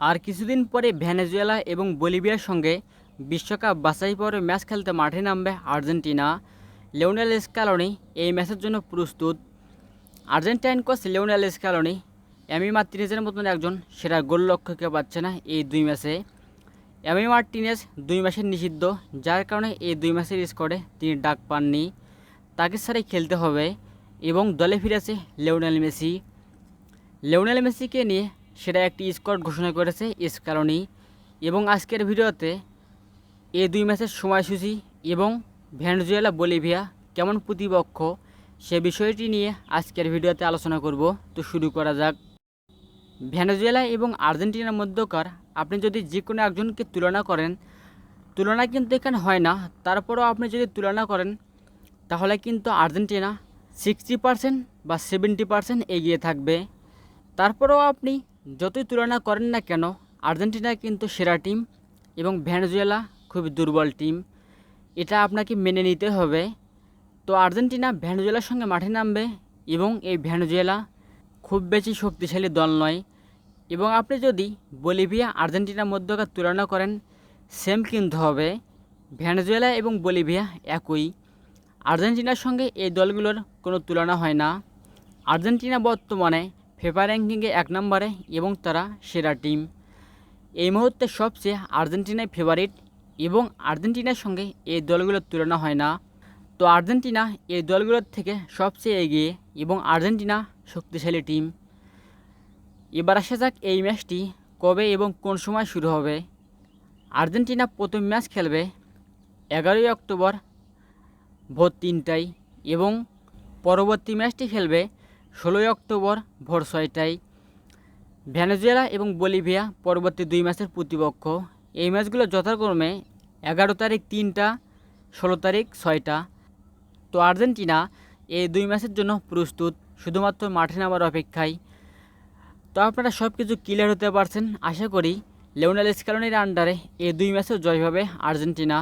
আর কিছুদিন পরে ভেনেজুয়েলা এবং বলিভিয়ার সঙ্গে বিশ্বকাপ বাছাই পরে ম্যাচ খেলতে মাঠে নামবে আর্জেন্টিনা। লিওনেল স্ক্যালোনি এই ম্যাচের জন্য প্রস্তুত। Argentine coach Lionel Scaloni Emi মার্টিনেজের মতন একজন সেরা গোলরক্ষককে পাচ্ছে না এই দুই ম্যাচে। এমি মার্টিনেজ দুই ম্যাচের নিষিদ্ধ, যার কারণে এই দুই ম্যাচের স্কোরে তিনি ডাক পাননি। তাকে ছাড়াই খেলতে হবে এবং দলে ফিরেছে লিওনেল মেসি। লিওনেল মেসিকে নিয়ে সেটা একটি স্কোয়াড ঘোষণা করেছে স্কালোনি এবং আজকের ভিডিওতে এই দুই ম্যাচের সময়সূচি এবং ভেনেজুয়েলা, বলিভিয়া কেমন প্রতিপক্ষ সে বিষয়টি নিয়ে আজকের ভিডিওতে আলোচনা করব। তো শুরু করা যাক। ভেনেজুয়েলা এবং আর্জেন্টিনার মধ্যকার আপনি যদি যে কোনো একজনকে তুলনা করেন, তুলনা কিন্তু এখানে হয় না। তারপরেও আপনি যদি তুলনা করেন, তাহলে কিন্তু আর্জেন্টিনা সিক্সটি পার্সেন্ট বা সেভেন্টি পার্সেন্ট এগিয়ে থাকবে। তারপরেও আপনি যতই তুলনা করেন না কেন, আর্জেন্টিনা কিন্তু সেরা টিম এবং ভেনেজুয়েলা খুবই দুর্বল টিম। এটা আপনাকে মেনে নিতে হবে। তো আর্জেন্টিনা ভেনেজুয়েলার সঙ্গে মাঠে নামবে এবং এই ভেনেজুয়েলা খুব বেশি শক্তিশালী দল নয়। এবং আপনি যদি বলিভিয়া আর্জেন্টিনার মধ্যকার তুলনা করেন, সেম কিন্তু হবে। ভেনেজুয়েলা এবং বলিভিয়া একই। আর্জেন্টিনার সঙ্গে এই দলগুলোর কোনো তুলনা হয় না। আর্জেন্টিনা বর্তমানে ফেফা র্যাঙ্কিংয়ে এক নম্বরে এবং তারা সেরা টিম। এই মুহূর্তে সবচেয়ে আর্জেন্টিনাই ফেভারিট এবং আর্জেন্টিনার সঙ্গে এই দলগুলোর তুলনা হয় না। তো আর্জেন্টিনা এই দলগুলোর থেকে সবচেয়ে এগিয়ে এবং আর্জেন্টিনা শক্তিশালী টিম। এবার আসা যাক এই ম্যাচটি কবে এবং কোন সময় শুরু হবে। আর্জেন্টিনা প্রথম ম্যাচ খেলবে এগারোই অক্টোবর ভোর তিনটায় এবং পরবর্তী ম্যাচটি খেলবে ষোলোই অক্টোবর, ভোর ছয়টায়। ভেনেজুয়েলা এবং বলিভিয়া পরবর্তী দুই ম্যাচের প্রতিপক্ষ। এই ম্যাচগুলো যথাক্রমে এগারো তারিখ তিনটা, ষোলো তারিখ ছয়টা। তো আর্জেন্টিনা এই দুই ম্যাচের জন্য প্রস্তুত, শুধুমাত্র মাঠে নামার অপেক্ষায়। তো আপনারা সব কিছু ক্লিয়ার হতে পারছেন, আশা করি লেওনাল স্ক্যালোনির আন্ডারে এই দুই ম্যাচেও জয় হবে আর্জেন্টিনা।